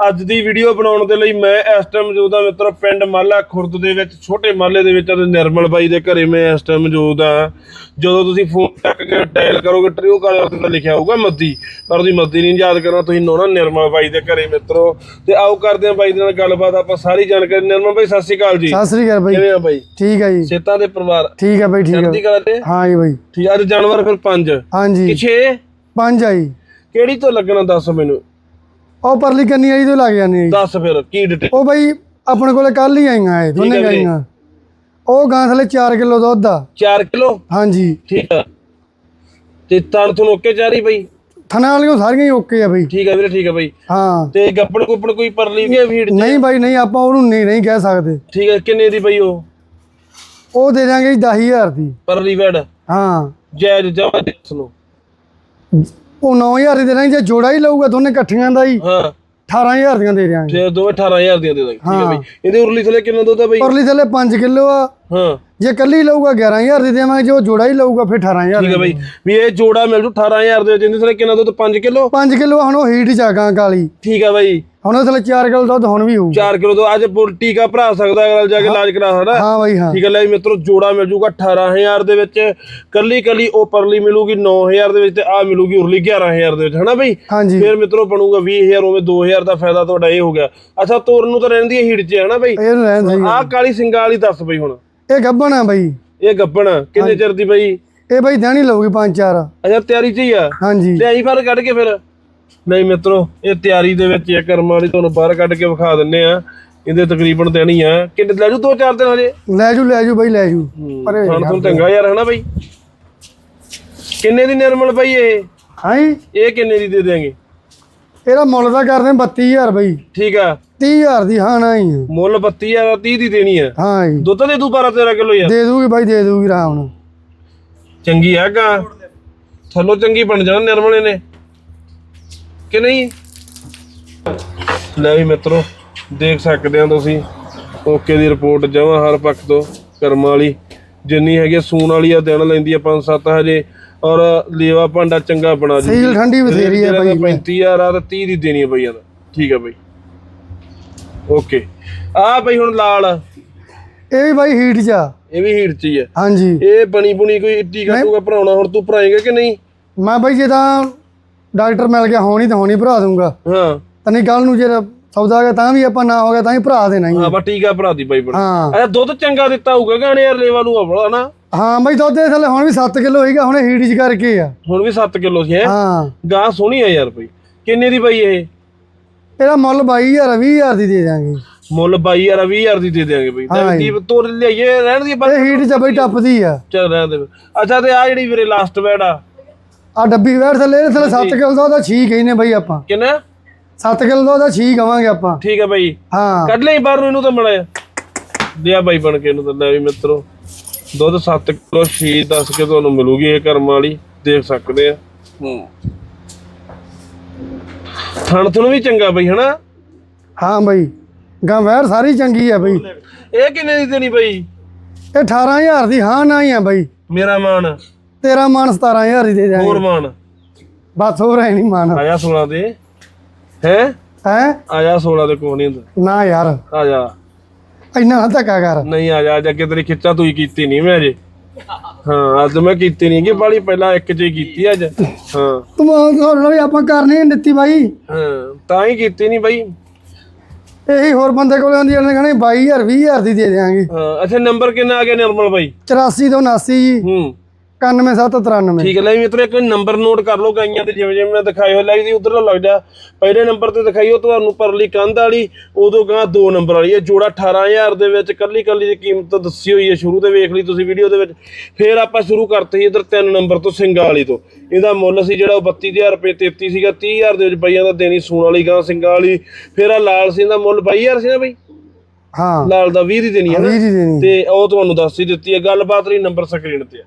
ਅੱਜ ਦੀ ਵੀਡੀਓ ਬਣਾਉਣ ਦੇ ਲਈ ਮੈਂ ਇਸ ਟਾਈਮ ਮੌਜੂਦ ਆ ਮਿੱਤਰੋ ਪਿੰਡ ਮਾਲਾ ਖੁਰਦ ਦੇ ਵਿੱਚ ਛੋਟੇ ਮਾਲੇ ਦੇ ਵਿੱਚ ਅਤੇ ਨਿਰਮਲ ਬਾਈ ਦੇ ਘਰੇ ਮੈਂ ਇਸ ਟਾਈਮ ਮੌਜੂਦ ਆ ਜਦੋਂ ਤੁਸੀਂ ਫੋਨ ਚੱਕ ਕੇ ਡਾਇਲ ਕਰੋਗੇ ਟ੍ਰਿਓ ਕਾਲ ਉੱਤੇ ਤਾਂ ਲਿਖਿਆ ਹੋਊਗਾ ਮੱਦੀ ਪਰ ਉਹਦੀ ਮੱਦੀ ਨਹੀਂ ਯਾਦ ਕਰਨਾ ਤੁਸੀਂ ਨੋਣਾ ਨਿਰਮਲ ਬਾਈ ਦੇ ਘਰੇ ਮਿੱਤਰੋ। ਤੇ ਆਓ ਕਰਦੇ ਆ ਬਾਈ ਦੇ ਨਾਲ ਗੱਲਬਾਤ ਆਪਾਂ ਸਾਰੀ ਜਾਣਕਾਰੀ। ਨਿਰਮਲ ਬਾਈ ਸਤਿ ਸ਼੍ਰੀ ਅਕਾਲ ਜੀ। ਸਤਿ ਸ੍ਰੀ ਅਕਾਲ ਬਾਈ। ਕਿਵੇਂ ਆ ਬਾਈ? ਠੀਕ ਹੈ ਜੀ। ਸੇਤਾ ਦੇ ਪਰਿਵਾਰ? ਠੀਕ ਹੈ ਬਾਈ ਠੀਕ ਚੜ੍ਹਦੀ ਹੈ ਕਲਾ ਤੇ? ਹਾਂ ਜੀ ਬਾਈ। ਠੀਕ ਆ, ਅੱਜ ਜਾਨਵਰ ਫਿਰ ਪੰਜ। ਹਾਂਜੀ। ਪਿਛੇ ਪੰਜ ਆਈ ਕਿਹੜੀ ਤੋਂ ਲੱਗਣਾ ਦੱਸ ਮੈਨੂੰ? ਉਹ ਪਰਲੀ ਕੰਨੀ ਆਈ ਤੋਂ ਲੱਗ ਜਾਂਦੀ ਹੈ ਦੱਸ ਫਿਰ ਕੀ ਡਿਟੇਲ ਉਹ ਬਾਈ ਆਪਣੇ ਕੋਲੇ ਕੱਲ ਹੀ ਆਈਆਂ ਇਹ ਦੋਨੇ ਵੀਰੇ। ਗਾਈਆਂ। ਉਹ ਗਾਂ ਥਲੇ 4 ਕਿਲੋ ਦੁੱਧ ਆ। 4 ਕਿਲੋ? ਹਾਂਜੀ। ਠੀਕ ਆ। ਤੇ ਤਣ ਤੁਹਾਨੂੰ ਓਕੇ ਚਾਰੀ ਬਈ? ਥਣਾ ਵਾਲੀਆਂ ਸਾਰੀਆਂ ਹੀ ਓਕੇ ਆ ਬਾਈ। ਠੀਕ ਆ ਵੀਰੇ ਠੀਕ ਆ ਬਈ। ਹਾਂ। ਤੇ ਗੱਪਣ ਗੁੱਪਣ ਕੋਈ ਪਰਲੀ ਵੀ ਹੈ ਫੀਡ ਨਹੀਂ ਬਾਈ ਨਹੀਂ ਆਪਾਂ ਉਹਨੂੰ ਨਹੀਂ ਨਹੀਂ ਕਹਿ ਸਕਦੇ। ਠੀਕ ਆ ਕਿੰਨੇ ਦੀ ਬਈ ਉਹ? ਉਹ ਦੇ ਦਾਂਗੇ ਜੀ 10000 ਦੀ। ਪਰਲੀ ਵੈੜ ਹਾਂ। ਜਾਇਜ਼ ਜਮਾ ਜਿਸ ਨੂੰ। ਉਹ 9000 ਦੀ ਦੇ ਦਾਂਗੇ ਜੇ ਜੋੜਾ ਹੀ ਲਊਗਾ ਦੋਨੇ ਇਕੱਠੀਆਂ ਦਾ ਹੀ ਹਾਂ। 18000 ਦੀਆਂ ਦੇ ਦਿਆਂਗੇ। ਤੇ ਦੋਵੇਂ 18000 ਦੀਆਂ ਦੇ ਦਾਂਗੇ ਠੀਕ ਹਾਂ। ਬਈ। ਇਹਦੇ ਉਰਲੀ ਥਲੇ ਕਿੰਨਾ ਦੁੱਧ ਆ ਬਈ? ਪਰਲੀ ਥਲੇ 5 ਕਿਲੋ ਆ। ਹਾਂ। ਜੇ ਕੱਲੀ ਲਊਗਾ 11000 ਦੀ ਦੇਵਾਂਗੇ ਜੇ ਉਹ ਜੋੜਾ ਹੀ ਲਊਗਾ ਫਿਰ 18000 ਠੀਕ ਆ ਬਈ। ਵੀ ਇਹ ਜੋੜਾ ਮਿਲ ਜੂ 18000 ਦੇ ਵਿੱਚ ਇਹਦੇ ਥਲੇ ਕਿੰਨਾ ਦੁੱਧ? 5 ਕਿਲੋ? 5 ਕਿਲੋ ਹੁਣ ਉਹ ਹੀਟ ਚ ਆ ਗਾਂ ਕਾਲੀ। ਠੀਕ ਆ ਬਈ। ਹੁਣ ਉਹ ਥਲੇ 4 ਕਿਲੋ ਦੁੱਧ ਹੁਣ ਵੀ ਹੋਊ 4 ਕਿਲੋ ਤੋਂ ਅੱਜ ਟੀਕਾ ਭਰਾ ਸਕਦਾ ਅਗਲਾ ਜਾ ਕੇ ਇਲਾਜ ਕਰਾ ਸਕਦਾ। ਹਾਂ ਬਾਈ ਹਾਂ। ਠੀਕ ਹੈ ਲੈ ਜੀ ਮਿੱਤਰੋ ਜੋੜਾ ਮਿਲ ਜੂਗਾ 18000 ਦੇ ਵਿੱਚ। ਕੱਲੀ ਕੱਲੀ ਉਹ ਪਰਲੀ ਮਿਲੂਗੀ 9000 ਦੇ ਵਿੱਚ ਤੇ ਆ ਮਿਲੂਗੀ ਉਰਲੀ 11000 ਦੇ ਵਿੱਚ ਹਨਾ ਬਈ? ਫਿਰ ਮਿੱਤਰੋ ਬਣੂਗਾ 20000 ਉਵੇਂ 2000 ਦਾ ਫਾਇਦਾ ਤੁਹਾਡਾ ਇਹ ਹੋ ਗਿਆ। ਅੱਛਾ ਤੋਰਨ ਨੂੰ ਤਾਂ ਰਹਿੰਦੀ ਹੈ ਹੀੜ 'ਚ ਹਨਾ ਬਈ? ਆਹ ਕਾਲੀ ਸਿੰਗਾ ਵਾਲੀ ਦੱਸ ਬਈ ਹੁਣ। ਇਹ ਗੱਬਣ ਆ ਬਾਈ। ਇਹ ਗੱਬਣ ਆ, ਕਿੰਨੇ ਚਿਰ ਦੀ ਬਈ? ਇਹ ਬਾਈ ਦੇਣੀ ਲਊਗੀ 5-4 ਅੱਛਾ ਤਿਆਰੀ 'ਚ ਹੀ ਆ? ਹਾਂਜੀ। ਤੇ ਆਈ ਫਰ ਕੱਢ ਕੇ ਫਿਰ? ਨਹੀਂ ਮਿੱਤਰੋ ਇਹ ਤਿਆਰੀ ਦੇ ਵਿੱਚ ਹੀ ਆ ਕਰਮ ਵਾਲੀ ਤੁਹਾਨੂੰ ਬਾਹਰ ਕੱਢ ਕੇ ਵਿਖਾ ਦਿੰਨੇ ਆ। ਇਹਦੇ ਤਕਰੀਬਨ ਦੇਣੀ ਆ। ਕਿੰਨੇ ਲੈ ਜੂ ਦੋ ਚਾਰ ਦਿਨ ਹਜੇ? ਲੈ ਜੂ ਲੈ ਜੂ ਬਾਈ ਲੈ ਜੂ। ਪਰ ਖਾਣ ਤੋਂ ਚੰਗਾ ਯਾਰ ਹਨਾ ਬਈ? ਕਿੰਨੇ ਦੀ ਨਿਰਮਲ ਬਈ ਇਹ? ਹਾਂ? ਇਹ ਕਿੰਨੇ ਦੀ ਦੇ ਦੇਾਂਗੇ ਇਹਦਾ ਮੁੱਲ ਤਾਂ ਕਰਦੇ 32000 ਬਾਈ। ਠੀਕ ਆ। 30000 ਦੀ ਹਾਂ ਨਾ ਹੀ ਆ। ਮੁੱਲ 32000 30 ਦੀ ਦੇਣੀ ਆ। ਹਾਂ ਜੀ। ਦੁੱਧ ਦੇ ਦੂ 12 13 ਕਿਲੋ ਯਾਰ। ਦੇ ਦੂਗੀ ਬਾਈ ਦੇ ਦੂਗੀ ਆਰਾਮ ਨਾਲ। ਚੰਗੀ ਆ ਗਾ ਥੱਲੋਂ ਚੰਗੀ ਬਣ ਜਾਣਾ ਨਿਰਮਲੇ ਨੇ ਕਿ ਨਹੀਂ? ਲੈ ਵੀ ਮਿੱਤਰੋ ਦੇਖ ਸਕਦੇ ਆ ਤੁਸੀਂ। ਓਕੇ ਦੀ ਰਿਪੋਰਟ ਜਮਾ ਹਰ ਪੱਖ ਤੋਂ ਕਰਮਾਂ ਵਾਲੀ। ਜਿੰਨੀ ਹੈਗੀ ਸੂਣ ਵਾਲੀ ਆ ਦਿਨ ਲੈਂਦੀ ਆ 5-7 ਹਜੇ। ਔਰ ਲੇਵਾ ਭਾਂਡਾ ਚੰਗਾ ਬਣਾ ਜੀ ਸੀਲ ਠੰਡੀ ਬਥੇਰੀ ਆ ਬਾਈ 35000 ਆ ਤੇ 30 ਦੀ ਦੇਣੀ ਆ ਬਈਆਂ ਦਾ। ਠੀਕ ਆ ਬਈ। ਓਕੇ। ਆ ਬਈ ਹੁਣ ਲਾਲ। ਇਹ ਵੀ ਬਾਈ ਹੀਟ ਚ ਆ। ਇਹ ਵੀ ਹੀਟ ਚ ਹੀ ਆ। ਹਾਂਜੀ। ਇਹ ਬਣੀ ਬੁਣੀ ਕੋਈ ਇੱਟੀ ਕੱਟੂਗਾ ਭਰਾਉਣਾ ਹੁਣ ਤੂੰ ਭਰਾਏਗਾ ਕਿ ਨਹੀਂ? ਮੈਂ ਬਾਈ ਜੇ ਤਾਂ ਡਾਕਟਰ ਮਿਲ ਗਿਆ ਹੋਣੀ ਤਾਂ ਹੋਣੀ ਭਰਾ ਦੂੰਗਾ ਹਾਂ। ਤਾਂ ਨਹੀਂ ਕੱਲ ਨੂੰ ਜੇ ਸੌਦਾ ਗਿਆ ਤਾਂ ਵੀ ਆਪਾਂ ਨਾ ਹੋ ਗਿਆ ਤਾਂ ਹੀ ਭਰਾ ਦੇਣਾ ਹੀ। ਹਾਂ ਬਾ ਟੀਕਾ ਭਰਾ ਦੀ ਬਾਈ ਬਣਾ ਹਾਂ। ਅਰੇ ਦੁੱਧ ਚੰਗਾ ਦਿੱਤਾ ਹੋਊਗਾ ਗਾਣੇ ਯਾਰ ਲੇਵਾ ਨੂੰ ਆਪਣਾ ਨਾ ਹਾਂ ਬਾਈ ਦੁੱਧ ਦੇ ਥੱਲੇ ਹੁਣ ਵੀ 7 ਕਿਲੋ ਹੋਈਗਾ ਹੁਣ ਹੀਟ ਚ ਕਰਕੇ ਆ। ਹੁਣ ਵੀ 7 ਕਿਲੋ ਸੀ ਹੈ? ਹਾਂ। ਗਾਂ ਸੋਹਣੀ ਆ ਯਾਰ ਬਈ। ਕਿੰਨੇ ਦੀ ਬਾਈ ਇਹ? ਇਹਦਾ ਮੁੱਲ 22000 20000 ਦੀ ਦੇ ਦਾਂਗੇ ਮੁੱਲ 22000 20000 ਦੀ ਦੇ ਦੇਾਂਗੇ ਬਈ। ਤੇ ਤੋਰ ਲਿਆਈਏ ਰਹਿਣ ਦੀ ਬਸ। ਇਹ ਹੀਟ ਚ ਬਈ ਟੱਪਦੀ ਆ। ਚੱਲ ਰਹਿਣ ਦੇ। ਅੱਛਾ ਤੇ ਆ ਜਿਹੜੀ ਵੀਰੇ ਲਾਸਟ ਵੈੜ ਆ ਆ ਡੱਬੀ ਬੈਠ ਥੱਲੇ ਇਹਦੇ ਥੱਲੇ 7 ਕਿਲੋ ਦਾ ਉਹਦਾ 6 ਕਹਿੰਦੇ ਬਈ ਆਪਾਂ। ਕਿੰਨਾ? 7 ਕਿਲੋ ਦਾ ਉਹਦਾ 6 ਕਵਾਂਗੇ ਆਪਾਂ। ਠੀਕ ਹੈ ਬਾਈ। ਹਾਂ। ਕੱਢ ਲਈ ਬਾਹਰ ਨੂੰ ਇਹਨੂੰ ਤਾਂ ਮੜਾਇਆ ਦਿਆ ਬਾਈ ਬਣ ਕੇ ਇਹਨੂੰ ਤਾਂ ਲੈ ਵੀ ਮਿੱਤਰੋ। ਦੁੱਧ 7 ਕਿਲੋ 6 10 ਕੇ ਤੁਹਾਨੂੰ ਮਿਲੂਗੀ ਇਹ ਕਰਮ ਵਾਲੀ। ਦੇਖ ਸਕਦੇ ਆ। ਹੂੰ। ਥਣ ਤੁਹਾਨੂੰ ਵੀ ਚੰਗਾ ਬਈ ਹਨਾ? ਹਾਂ ਬਈ। ਗਾਂ ਵੈਰ ਸਾਰੀ ਚੰਗੀ ਆ ਬਈ। ਇਹ ਕਿੰਨੇ ਦੀ ਦੇਣੀ ਬਈ? ਇਹ 18000 ਦੀ ਹਾਂ ਨਾ ਹੀ ਆ ਬਈ। ਮੇਰਾ ਮਾਨ ਤੇਰਾ ਮਾਨ 17000 ਦੀ ਦੇ ਹੋਰ ਦਿਆਂਗੇ ਮਾਨ? ਬਸ ਹੋ ਰਿਹਾ ਨਹੀਂ ਮਾਨ। ਆਇਆ 16 ਦੇ। ਹੈ? ਹੈ? ਆਇਆ 16 ਦੇ ਕੋਈ ਨਹੀਂ ਹੁੰਦਾ। ਨਾ ਯਾਰ। ਆ ਜਾ। ਇੰਨਾ ਨਾ ਧੱਕਾ ਕਰ। ਨਹੀਂ ਆ ਜਾ ਅੱਜ ਅੱਗੇ ਤੇਰੀ ਖਿੱਚਾ ਤੂੰ ਹੀ ਕੀਤੀ ਨਹੀਂ ਮੈਂ ਅਜੇ ਹਾਂ ਅੱਜ ਮੈਂ ਕੀਤੀ ਨਹੀਂ ਕਿ ਬਾਲੀ ਪਹਿਲਾਂ ਇੱਕ ਚ ਹੀ ਕੀਤੀ ਅੱਜ। ਹਾਂ। ਤੂੰ ਹੁਣ ਵੀ ਆਪਾਂ ਕਰਨੀ ਦਿੱਤੀ ਬਾਈ। ਹਾਂ ਤਾਂ ਹੀ ਕੀਤੀ ਨਹੀਂ ਬਾਈ। ਇਹੀ ਹੋਰ ਬੰਦੇ ਕੋਲ ਆਉਂਦੀ ਉਹਨੇ ਕਹਣੇ 22000 20000 ਦੀ ਦੇ ਦਿਆਂਗੇ। ਹਾਂ ਅੱਛਾ ਨੰਬਰ ਕਿੰਨਾ ਆ ਗਿਆ ਨਿਰਮਲ ਬਾਈ? 84 ਤੋਂ 79 ਜੀ। ਹੂੰ। 91793 ਠੀਕ ਹੈ ਲੈ ਵੀ ਮਿੱਤਰੋ ਇੱਕ ਨੰਬਰ ਨੋਟ ਕਰ ਲਓ ਗਾਈਆਂ ਤੇ ਜਿਵੇਂ ਜਿਵੇਂ ਮੈਂ ਦਿਖਾਏ ਹੋ ਲੱਗਦੀ ਉਧਰ ਲੱਗ ਜਾ ਪਹਿਲੇ ਨੰਬਰ ਤੇ ਦਿਖਾਈਓ ਤੁਹਾਨੂੰ ਪਰਲੀ ਕੰਧ ਵਾਲੀ ਉਦੋਂ ਗਾਂ ਦੋ ਨੰਬਰ ਵਾਲੀ ਇਹ ਜੋੜਾ 18000 ਦੇ ਵਿੱਚ ਕੱਲੀ ਕੱਲੀ ਦੀ ਕੀਮਤ ਦੱਸੀ ਹੋਈ ਹੈ ਸ਼ੁਰੂ ਤੇ ਵੇਖ ਲਈ ਤੁਸੀਂ ਵੀਡੀਓ ਦੇ ਵਿੱਚ। ਫਿਰ ਆਪਾਂ ਸ਼ੁਰੂ ਕਰਤੇ ਇਧਰ ਤਿੰਨ ਨੰਬਰ ਤੋਂ ਸਿੰਗਾ ਵਾਲੀ ਤੋਂ। ਇਹਦਾ ਮੁੱਲ ਸੀ ਜਿਹੜਾ ਉਹ 32000 ਰੁਪਏ 33 ਸੀਗਾ 30000 ਦੇ ਵਿੱਚ ਬਈਆਂ ਦਾ ਦੇਣੀ ਸੂਣ ਵਾਲੀ ਗਾਂ ਸਿੰਗਾ ਵਾਲੀ। ਫਿਰ ਆ ਲਾਲ ਸਿੰਘ ਦਾ ਮੁੱਲ 22000 ਸੀ ਨਾ ਬਈ? ਹਾਂ। ਲਾਲ ਦਾ 20 ਦੀ ਦੇਣੀ ਹੈ ਨਾ? 20 ਦੀ ਦੇਣੀ। ਤੇ ਉਹ ਤੁਹਾਨੂੰ ਦੱਸ ਹੀ ਦਿੱਤੀ ਹੈ ਗੱਲਬਾਤ ਰਹੀ ਨੰਬਰ ਸਕਰੀਨ ਤੇ ਆ